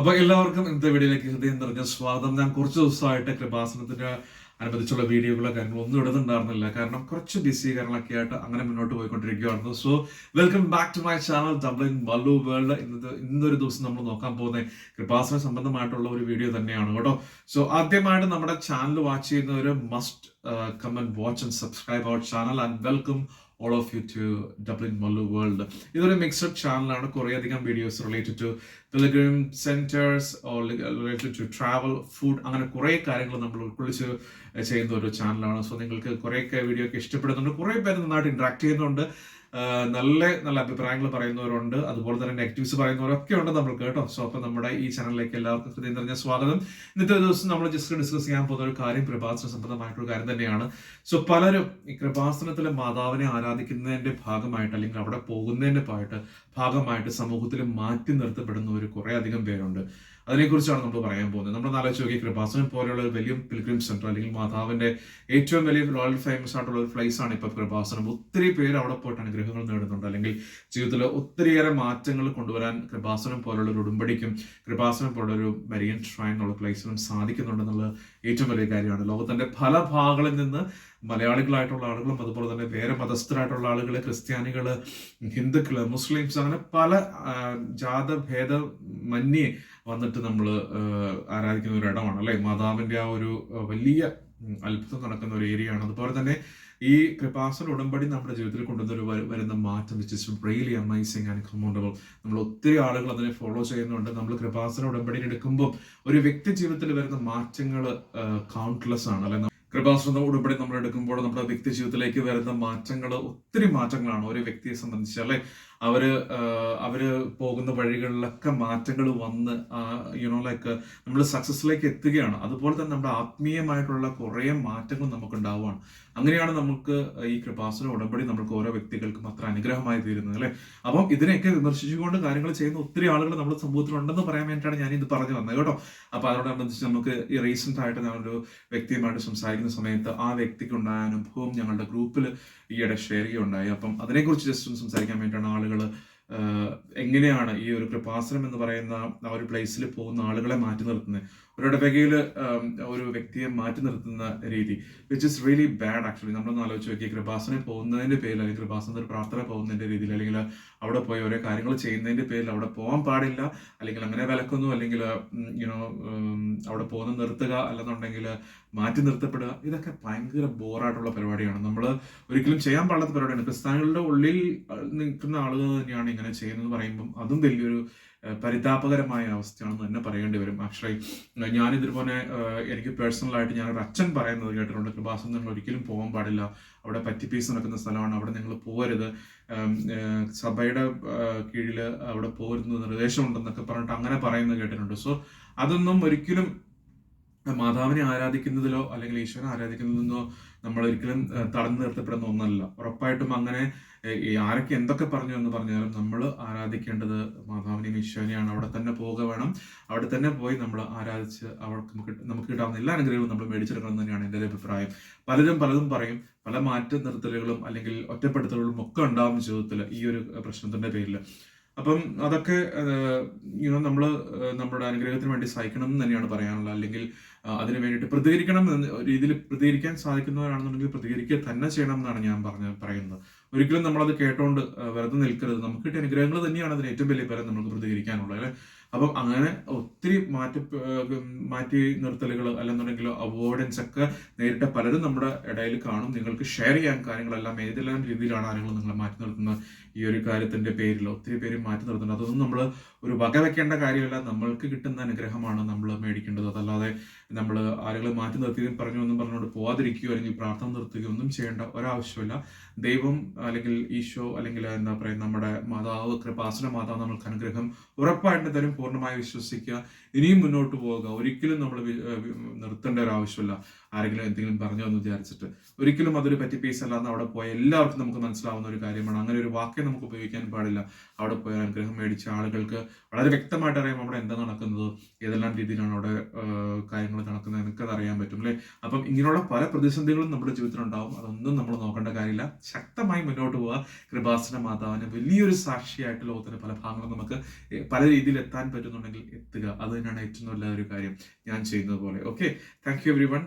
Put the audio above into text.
അപ്പൊ എല്ലാവർക്കും ഇന്നത്തെ വീഡിയോയിലേക്ക് ഹൃദയം നിറഞ്ഞ സ്വാഗതം. ഞാൻ കുറച്ച് ദിവസമായിട്ട് കൃപാസനത്തിന്റെ അനുബന്ധിച്ചുള്ള വീഡിയോകളോ കാര്യങ്ങളോ ഒന്നും ഇടുന്നുണ്ടായിരുന്നില്ല. കാരണം കുറച്ച് ബിസി കാര്യങ്ങളൊക്കെ ആയിട്ട് അങ്ങനെ മുന്നോട്ട് പോയിക്കൊണ്ടിരിക്കുകയായിരുന്നു. So welcome back to my channel Dublin Mallu world ഇന്നത്തെ ഇന്നൊരു ദിവസം നമ്മൾ നോക്കാൻ പോകുന്ന കൃപാസന സംബന്ധമായിട്ടുള്ള ഒരു വീഡിയോ തന്നെയാണ് കേട്ടോ. സോ ആദ്യമായിട്ട് നമ്മുടെ ചാനൽ വാച്ച് ചെയ്യുന്നവർ must comment watch and subscribe our channel and welcome all of you to Dublin Mallu world ഇതൊരു മിക്സഡ് ചാനലാണ് കുറേ അധികം videos related to pilgrim centres related to travel food അങ്ങനെ കുറേ കാര്യങ്ങൾ നമ്മൾ ഉൾക്കൊള്ളിച്ച് ചെയ്യുന്ന ഒരു ചാനലാണ് സോ നിങ്ങൾക്ക് കുറേയൊക്കെ വീഡിയോ ഒക്കെ ഇഷ്ടപ്പെടുന്നുണ്ട്. കുറേ പേര് നന്നായിട്ട് ഇൻട്രാക്ട് ചെയ്യുന്നുണ്ട്. നല്ല നല്ല അഭിപ്രായങ്ങൾ പറയുന്നവരുണ്ട്. അതുപോലെ തന്നെ നെഗറ്റീവ്സ് പറയുന്നവരൊക്കെ ഉണ്ട് നമ്മൾ കേട്ടോ. സോ അപ്പൊ നമ്മുടെ ഈ ചാനലിലേക്ക് എല്ലാവർക്കും ഹൃദയം നിറഞ്ഞ സ്വാഗതം. ഇന്നത്തെ ദിവസം നമ്മൾ ജസ്റ്റ് ഡിസ്കസ് ചെയ്യാൻ പോകുന്ന ഒരു കാര്യം കൃപാസന സംബന്ധമായിട്ടൊരു കാര്യം തന്നെയാണ്. സോ പലരും ഈ കൃപാസനത്തിലെ മാതാവിനെ ആരാധിക്കുന്നതിന്റെ ഭാഗമായിട്ട് അല്ലെങ്കിൽ അവിടെ പോകുന്നതിന്റെ ഭാഗമായിട്ട് ഭാഗമായിട്ട് സമൂഹത്തിൽ മാറ്റി നിർത്തപ്പെടുന്ന ഒരു കുറെ അധികം പേരുണ്ട്. അതിനെക്കുറിച്ചാണ് നമ്മൾ പറയാൻ പോകുന്നത്. നമ്മൾ ആലോചിച്ച് നോക്കി കൃപാസനം പോലെയുള്ള ഒരു വലിയ പിൽഗ്രിം സെന്റർ അല്ലെങ്കിൽ മാതാവിന്റെ ഏറ്റവും വലിയ വേൾഡ് ഫേമസ് ആയിട്ടുള്ള ഒരു പ്ലേസ് ആണ് ഇപ്പോൾ കൃപാസനം. ഒത്തിരി പേര് അവിടെ പോയിട്ട് അനുഗ്രഹങ്ങൾ നേടുന്നുണ്ട്. അല്ലെങ്കിൽ ജീവിതത്തിൽ ഒത്തിരിയേറെ മാറ്റങ്ങൾ കൊണ്ടുവരാൻ കൃപാസനം പോലുള്ള ഒരു ഉടുമ്പടിക്കും കൃപാസനം പോലുള്ള ഒരു മരിയൻ ഷ്രൈൻ എന്നുള്ള പ്ലേസിനും സാധിക്കുന്നുണ്ടെന്നുള്ളത് ഏറ്റവും വലിയ കാര്യമാണ്. ലോകത്തിന്റെ പല ഭാഗങ്ങളിൽ നിന്ന് മലയാളികളായിട്ടുള്ള ആളുകളും അതുപോലെ തന്നെ വേറെ മതസ്ഥരായിട്ടുള്ള ആളുകൾ ക്രിസ്ത്യാനികൾ ഹിന്ദുക്കൾ മുസ്ലിംസ് അങ്ങനെ പല ജാതഭേദ മന്യേ വന്നിട്ട് നമ്മൾ ആരാധിക്കുന്ന ഒരു ഇടമാണ്. അല്ലെ? മാതാവിന്റെ ആ ഒരു വലിയ അത്ഭുതം നടക്കുന്ന ഒരു ഏരിയ ആണ് അതുപോലെ തന്നെ ഈ കൃപാസൻ ഉടമ്പടി നമ്മുടെ ജീവിതത്തിൽ കൊണ്ടുവന്ന ഒരു വരുന്ന മാറ്റം which is really amazing and commendable നമ്മൾ ഒത്തിരി ആളുകൾ അതിനെ ഫോളോ ചെയ്യുന്നുണ്ട്. നമ്മൾ കൃപാസന ഉടമ്പടി എടുക്കുമ്പോൾ ഒരു വ്യക്തി ജീവിതത്തിൽ വരുന്ന മാറ്റങ്ങൾ കൗണ്ട്ലെസ് ആണ്. അല്ലെ? കൃപാസന ഉടമ്പടി നമ്മൾ എടുക്കുമ്പോൾ നമ്മുടെ വ്യക്തി ജീവിതത്തിലേക്ക് വരുന്ന മാറ്റങ്ങൾ ഒത്തിരി മാറ്റങ്ങളാണ് ഒരു വ്യക്തിയെ സംബന്ധിച്ച് അല്ലെ? അവർ അവർ പോകുന്ന വഴികളിലൊക്കെ മാറ്റങ്ങൾ വന്ന് യുനോ ലൈക്ക് നമ്മൾ സക്സസ്സിലേക്ക് എത്തുകയാണ്. അതുപോലെ തന്നെ നമ്മുടെ ആത്മീയമായിട്ടുള്ള കുറേ മാറ്റങ്ങൾ നമുക്ക് ഉണ്ടാവുകയാണ് അങ്ങനെയാണ് നമുക്ക് ഈ കൃപാസന ഉടമ്പടി നമുക്ക് ഓരോ വ്യക്തികൾക്കും അത്ര അനുഗ്രഹമായി തീരുന്നത് അല്ലെ? അപ്പം ഇതിനെയൊക്കെ വിമർശിച്ചുകൊണ്ട് കാര്യങ്ങൾ ചെയ്യുന്ന ഒത്തിരി ആളുകൾ നമ്മുടെ സമൂഹത്തിൽ ഉണ്ടെന്ന് പറയാൻ വേണ്ടിയിട്ടാണ് ഞാൻ ഇത് പറഞ്ഞു വന്നത് കേട്ടോ. അപ്പൊ അതിനോടനുബന്ധിച്ച് നമുക്ക് ഈ റീസെന്റ് ആയിട്ട് ഞാനൊരു വ്യക്തിയുമായിട്ട് സംസാരിക്കുന്ന സമയത്ത് ആ വ്യക്തിക്ക് ഉണ്ടായ അനുഭവം ഞങ്ങളുടെ ഗ്രൂപ്പിൽ ഈയിടെ ഷെയർ ചെയ്യുകയുണ്ടായി. അപ്പം അതിനെക്കുറിച്ച് ജസ്റ്റ് ഒന്ന് സംസാരിക്കാൻ വേണ്ടിയിട്ടാണ് ആളുകൾ എങ്ങനെയാണ് ഈ ഒരു കൃപാസനം എന്ന് പറയുന്ന ആ ഒരു പ്ലേസിൽ പോകുന്ന ആളുകളെ മാറ്റി നിർത്തുന്നത് ഒരു ഇടവകയിൽ ഒരു വ്യക്തിയെ മാറ്റി നിർത്തുന്ന രീതി which is really bad actually നമ്മളൊന്ന് ആലോചിച്ച് നോക്കി കൃപാസനെ പോകുന്നതിന്റെ പേരിൽ അല്ലെങ്കിൽ കൃപാസനത്തിൽ പ്രാർത്ഥന പോകുന്നതിന്റെ രീതിയിൽ അല്ലെങ്കിൽ അവിടെ പോയി ഓരോ കാര്യങ്ങൾ ചെയ്യുന്നതിന്റെ പേരിൽ അവിടെ പോകാൻ പാടില്ല അല്ലെങ്കിൽ അങ്ങനെ വിലക്കുന്നു അല്ലെങ്കിൽ യുനോ അവിടെ പോകുന്ന നിർത്തുക അല്ലെന്നുണ്ടെങ്കിൽ മാറ്റി നിർത്തപ്പെടുക. ഇതൊക്കെ ഭയങ്കര ബോറായിട്ടുള്ള പരിപാടിയാണ്. നമ്മൾ ഒരിക്കലും ചെയ്യാൻ പാടാത്ത പരിപാടിയാണ്. ക്രിസ്ത്യാനികളുടെ ഉള്ളിൽ നിൽക്കുന്ന ആളുകൾ തന്നെയാണ് ഇങ്ങനെ ചെയ്യുന്നത് പറയുമ്പം അതും വലിയൊരു പരിതാപകരമായ അവസ്ഥയാണെന്ന് തന്നെ പറയേണ്ടി വരും. ആക്ച്വലി ഞാൻ ഇതുപോലെ എനിക്ക് പേഴ്സണലായിട്ട് ഞാൻ ഒരു അച്ഛൻ പറയുന്നത് കേട്ടിട്ടുണ്ട്. കൃപാസം നിങ്ങൾ ഒരിക്കലും പോകാൻ പാടില്ല. അവിടെ പറ്റിപ്പീസ് നടക്കുന്ന സ്ഥലമാണ്. അവിടെ നിങ്ങൾ പോകരുത്. സഭയുടെ കീഴിൽ അവിടെ പോകരുത് നിർദ്ദേശമുണ്ടെന്നൊക്കെ പറഞ്ഞിട്ട് അങ്ങനെ പറയുന്നത് കേട്ടിട്ടുണ്ട്. സോ അതൊന്നും ഒരിക്കലും മാതാവിനെ ആരാധിക്കുന്നതിലോ അല്ലെങ്കിൽ ഈശ്വരനെ ആരാധിക്കുന്നതിലോ നമ്മൾ ഒരിക്കലും തടഞ്ഞു നിർത്തപ്പെടുന്ന ഒന്നല്ല. ഉറപ്പായിട്ടും അങ്ങനെ ആരൊക്കെ എന്തൊക്കെ പറഞ്ഞു എന്ന് പറഞ്ഞാലും നമ്മൾ ആരാധിക്കേണ്ടത് മാതാവിനെയും ഈശ്വരനെയാണ്. അവിടെ തന്നെ പോവുക വേണം. അവിടെ തന്നെ പോയി നമ്മൾ ആരാധിച്ച് അവർക്ക് നമുക്ക് കിട്ടാവുന്ന എല്ലാ അനുഗ്രഹവും നമ്മൾ മേടിച്ചെടുക്കണം തന്നെയാണ് എന്റെ അഭിപ്രായം. പലരും പലതും പറയും. പല മാറ്റ നിർത്തലുകളും അല്ലെങ്കിൽ ഒറ്റപ്പെടുത്തലുകളും ഒക്കെ ഉണ്ടാവും ജീവിതത്തിൽ ഈ ഒരു പ്രശ്നത്തിന്റെ പേരിൽ. അപ്പം അതൊക്കെ യുനോ നമ്മൾ നമ്മുടെ അനുഗ്രഹത്തിന് വേണ്ടി സഹിക്കണം എന്ന് തന്നെയാണ് പറയാനുള്ളത്. അല്ലെങ്കിൽ അതിന് വേണ്ടിയിട്ട് പ്രതികരിക്കണം എന്ന രീതിയിൽ പ്രതികരിക്കാൻ സാധിക്കുന്നവരാണെന്നുണ്ടെങ്കിൽ പ്രതികരിക്കുക തന്നെ ചെയ്യണം എന്നാണ് ഞാൻ പറഞ്ഞ പറയുന്നത്. ഒരിക്കലും നമ്മളത് കേട്ടോണ്ട് വെറുതെ നിൽക്കരുത്. നമുക്ക് കിട്ടിയ അനുഗ്രഹങ്ങൾ തന്നെയാണ് അതിന് ഏറ്റവും വലിയ പേരെ നമുക്ക് പ്രതികരിക്കാനുള്ളത് അല്ലെ? അപ്പം അങ്ങനെ ഒത്തിരി മാറ്റി മാറ്റി നിർത്തലുകൾ അല്ലെന്നുണ്ടെങ്കിൽ അവോയ്ഡൻസ് ഒക്കെ നേരിട്ട പലരും നമ്മുടെ ഇടയിൽ കാണും. നിങ്ങൾക്ക് ഷെയർ ചെയ്യാൻ കാര്യങ്ങളെല്ലാം ഏതെല്ലാം രീതിയിലാണ് ആരെങ്കിലും നിങ്ങളെ മാറ്റി നിർത്തുന്നത്? ഈ ഒരു കാര്യത്തിന്റെ പേരിൽ ഒത്തിരി പേര് മാറ്റി നിർത്തുന്നത് അതൊന്നും നമ്മൾ ഒരു വക വെക്കേണ്ട കാര്യമല്ല. നമ്മൾക്ക് കിട്ടുന്ന അനുഗ്രഹമാണ് നമ്മൾ മേടിക്കേണ്ടത്. അതല്ലാതെ നമ്മൾ ആളുകളെ മാറ്റി നിർത്തിയതും പറഞ്ഞു ഒന്നും പറഞ്ഞുകൊണ്ട് പോവാതിരിക്കുകയോ അല്ലെങ്കിൽ പ്രാർത്ഥന നിർത്തുകയോ ഒന്നും ചെയ്യേണ്ട ഒരാവശ്യമില്ല. ദൈവം അല്ലെങ്കിൽ ഈശോ അല്ലെങ്കിൽ എന്താ പറയുക നമ്മുടെ മാതാവ് കൃപാസന മാതാവ് നമ്മൾക്ക് അനുഗ്രഹം ഉറപ്പായിട്ട് തരും പൂർണമായി വിശ്വസിക്കുക. ഇനിയും മുന്നോട്ട് പോവുക. ഒരിക്കലും നമ്മൾ നിർത്തേണ്ട ഒരു ആവശ്യമില്ല. ആരെങ്കിലും എന്തെങ്കിലും പറഞ്ഞോ എന്ന് വിചാരിച്ചിട്ട് ഒരിക്കലും അതൊരു പറ്റി പീസ് അല്ലാന്ന് അവിടെ പോയ എല്ലാവർക്കും നമുക്ക് മനസ്സിലാവുന്ന ഒരു കാര്യമാണ്. അങ്ങനെ ഒരു വാക്കേ നമുക്ക് ഉപയോഗിക്കാൻ പാടില്ല. അവിടെ പോയ അനുഗ്രഹം മേടിച്ച ആളുകൾക്ക് വളരെ വ്യക്തമായിട്ട് അറിയാം അവിടെ എന്താ നടക്കുന്നത് ഏതെല്ലാം രീതിയിലാണ് അവിടെ കാര്യങ്ങൾ നടക്കുന്നത് എനിക്കത് അറിയാൻ പറ്റും അല്ലേ? അപ്പം ഇങ്ങനെയുള്ള പല പ്രതിസന്ധികളും നമ്മുടെ ജീവിതത്തിൽ ഉണ്ടാവും അതൊന്നും നമ്മൾ നോക്കേണ്ട കാര്യമില്ല. ശക്തമായി മുന്നോട്ട് പോവുക. കൃപാസന മാതാവിന് വലിയൊരു സാക്ഷിയായിട്ട് ലോകത്തിന് പല ഭാഗങ്ങളും നമുക്ക് പല രീതിയിൽ എത്താൻ പറ്റുന്നുണ്ടെങ്കിൽ എത്തുക. അത് തന്നെയാണ് ഏറ്റവും നല്ല ഒരു കാര്യം ഞാൻ ചെയ്യുന്നത് പോലെ. Okay thank you everyone